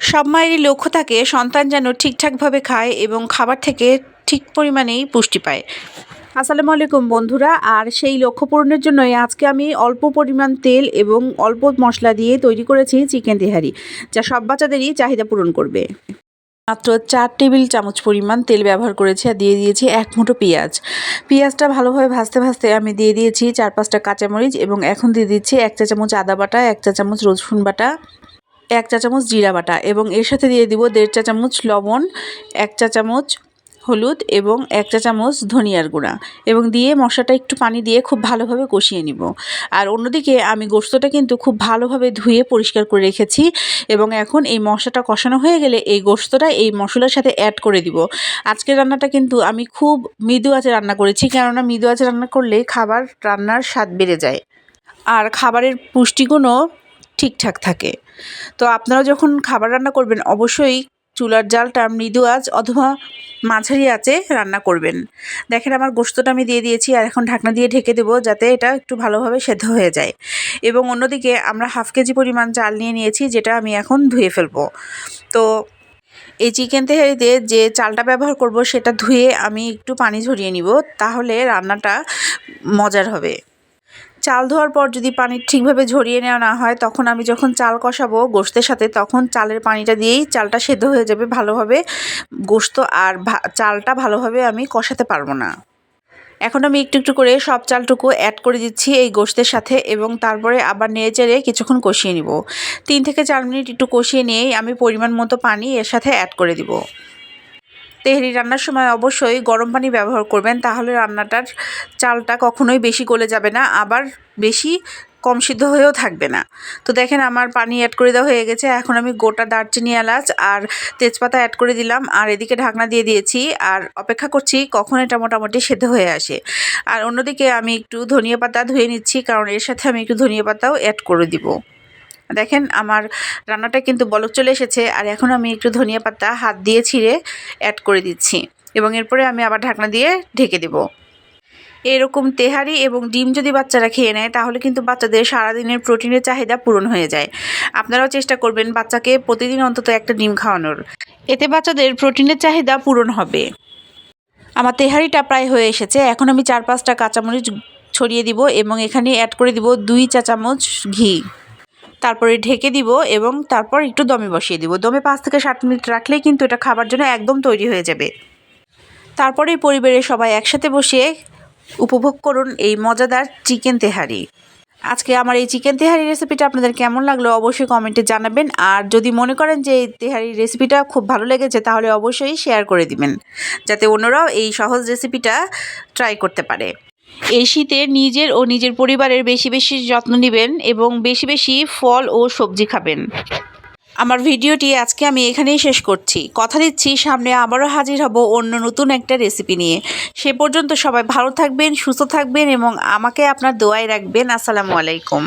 সব মায়েরই লক্ষ্য থাকে সন্তান যেন ঠিকঠাকভাবে খায় এবং খাবার থেকে ঠিক পরিমাণেই পুষ্টি পায়। আসসালামু আলাইকুম বন্ধুরা, আর সেই লক্ষ্য পূরণের জন্যই আজকে আমি অল্প পরিমাণ তেল এবং অল্প মশলা দিয়ে তৈরি করেছি চিকেন তেহারি, যা সব বাচ্চাদেরই চাহিদা পূরণ করবে। মাত্র চার টেবিল চামচ পরিমাণ তেল ব্যবহার করেছি আর দিয়ে দিয়েছি এক মুঠো পেঁয়াজ। পেঁয়াজটা ভালোভাবে ভাজতে ভাজতে আমি দিয়ে দিয়েছি চার পাঁচটা কাঁচামরিচ এবং এখন দিয়ে দিচ্ছি এক চা চামচ আদা বাটা, এক চা চামচ রসুন বাটা এক চা চামচ জিরা বাটা এবং এর সাথে দিয়ে দিব দেড় চা চামচ লবণ, এক চা চামচ হলুদ এবং এক চা চামচ ধনিয়ার গুঁড়া এবং দিয়ে মশলাটা একটু পানি দিয়ে খুব ভালোভাবে কষিয়ে নিব। আর অন্যদিকে আমি গোস্তটা কিন্তু খুব ভালোভাবে ধুয়ে পরিষ্কার করে রেখেছি এবং এখন এই মশলাটা কষানো হয়ে গেলে এই গোস্তটা এই মশলার সাথে অ্যাড করে দিব। আজকের রান্নাটা কিন্তু আমি খুব মৃদু আঁচে রান্না করেছি কেননা মৃদু আঁচে রান্না করলে খাবার রান্নার স্বাদ বেড়ে যায়। আর খাবারের পুষ্টিগুণও ঠিকঠাক থাকে। তো আপনারা যখন খাবার রান্না করবেন, অবশ্যই চুলার জালটা মৃদু আঁচ অথবা মাঝারি আঁচে রান্না করবেন। দেখেন আমার গোস্তটা আমি দিয়ে দিয়েছি আর এখন ঢাকনা দিয়ে ঢেকে দেবো যাতে এটা একটু ভালোভাবে সেদ্ধ হয়ে যায়। এবং অন্যদিকে আমরা হাফ কেজি পরিমাণ চাল নিয়ে নিয়েছি, যেটা আমি এখন ধুয়ে ফেলব। তো এই চিকেন তেহারিতে যে চালটা ব্যবহার করব, সেটা ধুয়ে আমি একটু পানি ঝরিয়ে নিব, তাহলে রান্নাটা মজার হবে। চাল ধোয়ার পর যদি পানি ঠিকভাবে ঝরিয়ে নেওয়া না হয়, তখন আমি যখন চাল কষাবো গোস্তের সাথে, তখন চালের পানিটা দিয়েই চালটা সেদ্ধ হয়ে যাবে ভালোভাবে। গোস্ত আর চালটা ভালোভাবে আমি কষাতে পারব না। এখন আমি একটু একটু করে সব চালটুকু অ্যাড করে দিচ্ছি এই গোস্তের সাথে এবং তারপরে আবার নেড়ে চেড়ে কিছুক্ষণ কষিয়ে নিব। তিন থেকে চার মিনিট একটু কষিয়ে নিয়েই আমি পরিমাণ মতো পানি এর সাথে অ্যাড করে দিব। তেহরি রান্নার সময় অবশ্যই গরম পানি ব্যবহার করবেন, তাহলে রান্নাটার চালটা কখনোই বেশি গলে যাবে না, আবার বেশি কম সিদ্ধ হয়েও থাকবে না। তো দেখেন আমার পানি অ্যাড করে দেওয়া হয়ে গেছে, এখন আমি গোটা দারচিনি, এলাচ আর তেজপাতা অ্যাড করে দিলাম, আর এদিকে ঢাকনা দিয়ে দিয়েছি, আর অপেক্ষা করছি কখন এটা মোটামুটি সেদ্ধ হয়ে আসে। আর অন্যদিকে আমি একটু ধনিয়া পাতা ধুয়ে নিচ্ছি, কারণ এর সাথে আমি একটু ধনিয়া পাতাও অ্যাড করে দিব। দেখেন আমার রান্নাটা কিন্তু বলক চলে এসেছে, আর এখন আমি একটু ধনিয়া পাতা হাত দিয়ে ছিঁড়ে অ্যাড করে দিচ্ছি এবং এরপরে আমি আবার ঢাকনা দিয়ে ঢেকে দেবো। এরকম তেহারি এবং ডিম যদি বাচ্চারা খেয়ে নেয়, তাহলে কিন্তু বাচ্চাদের সারাদিনের প্রোটিনের চাহিদা পূরণ হয়ে যায়। আপনারাও চেষ্টা করবেন বাচ্চাকে প্রতিদিন অন্তত একটা ডিম খাওয়ানোর। এতে বাচ্চাদের প্রোটিনের চাহিদা পূরণ হবে। আমার তেহারিটা প্রায় হয়ে এসেছে, এখন আমি চার পাঁচটা কাঁচামরিচ ছড়িয়ে দিব এবং এখানে অ্যাড করে দিব দুই চা চামচ ঘি। তারপরে ঢেকে দিব এবং তারপর একটু দমে বসিয়ে দিব। দমে পাঁচ থেকে সাত মিনিট রাখলেই কিন্তু এটা খাবার জন্য একদম তৈরি হয়ে যাবে। তারপরে পরিবারের সবাই একসাথে বসে উপভোগ করুন এই মজাদার চিকেন তেহারি। আজকে আমার এই চিকেন তেহারি রেসিপিটা আপনাদের কেমন লাগল অবশ্যই কমেন্টে জানাবেন। আর যদি মনে করেন যে এই তেহারি রেসিপিটা খুব ভালো লেগেছে, তাহলে অবশ্যই শেয়ার করে দিবেন, যাতে অন্যরাও এই সহজ রেসিপিটা ট্রাই করতে পারে। এই শীতে নিজের ও নিজের পরিবারের বেশি বেশি যত্ন নেবেন এবং বেশি বেশি ফল ও সবজি খাবেন। আমার ভিডিওটি আজকে আমি এখানেই শেষ করছি। কথা দিচ্ছি, সামনে আবারও হাজির হব অন্য নতুন একটা রেসিপি নিয়ে। সে পর্যন্ত সবাই ভালো থাকবেন, সুস্থ থাকবেন এবং আমাকে আপনার দোয়ায় রাখবেন। আসসালামু আলাইকুম।